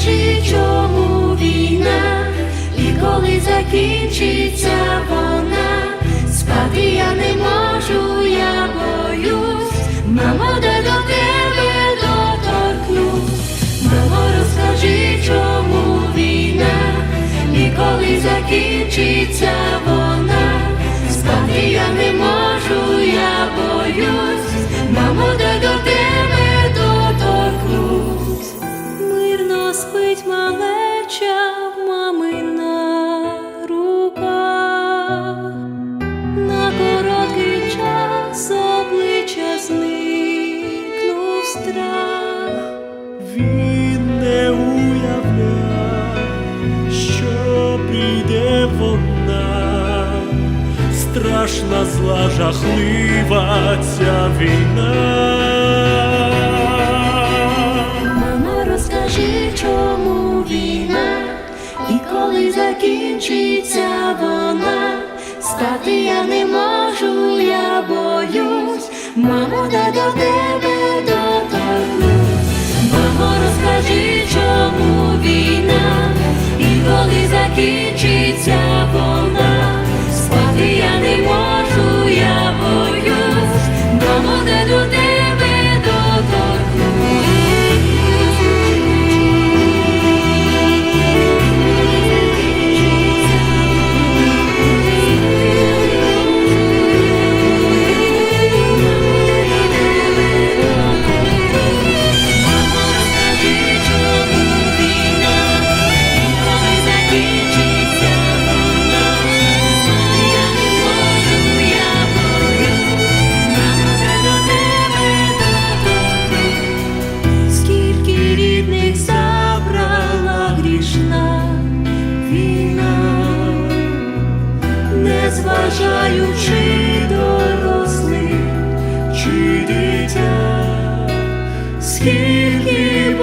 розкажи, чому війна, і коли закінчиться вона, спати я не можу, я боюсь, мамо, де до тебе доторкнусь, мамо, розкажи, чому війна, і коли закінчиться Не уявляв, що прийде вона, страшна, зла, жахлива ця війна. Мамо, розкажи, чому війна, і коли закінчиться вона, стати я не можу, я боюсь, мамо, де до тебе Мамо, розкажи, чому війна, зважаючи дорослих чи дитя, скільки